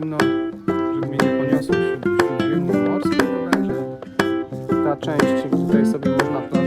powiem, no, żeby mnie nie poniosło wśród, wśród zimów to będzie ta część, tutaj sobie można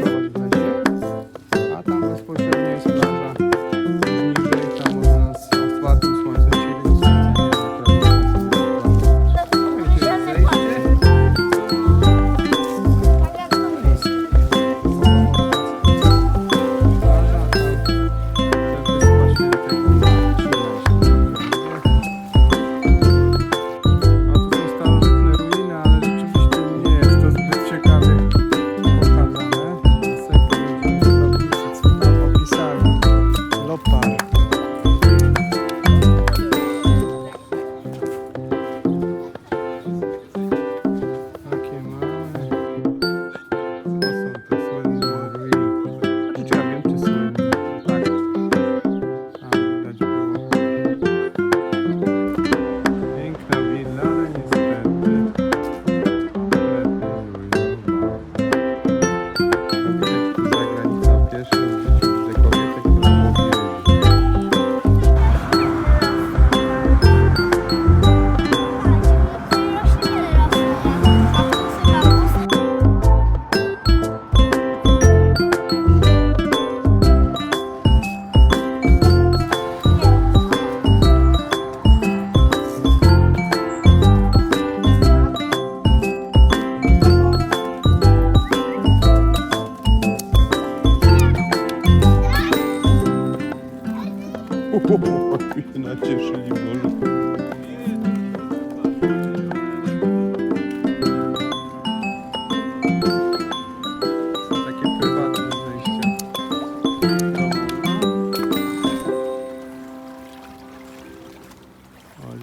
Się nacieszyli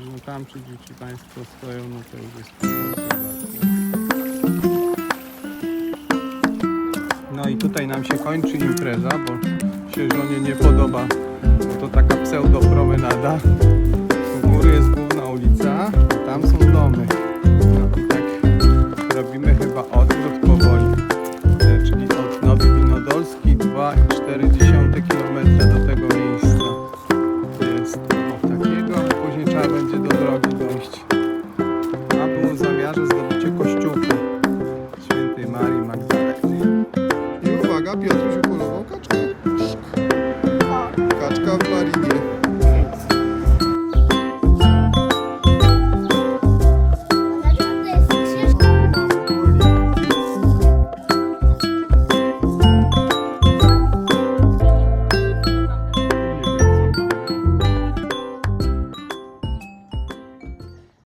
no tam czy dzieci Państwo stoją, no to już jest. No i tutaj nam się kończy impreza, bo się żonie nie podoba, to taka pseudo-promenada. U góry jest główna ulica, tam są domy. No i tak robimy chyba odwrót powoli, e, czyli od Nowy Winodolski 2,4 km do tego miejsca. Jest o takiego, później trzeba będzie do drogi dojść. A było w zamiarze zdobycie kościółka świętej Marii Magdaleny. I uwaga, Piotruś paczka w Marinie.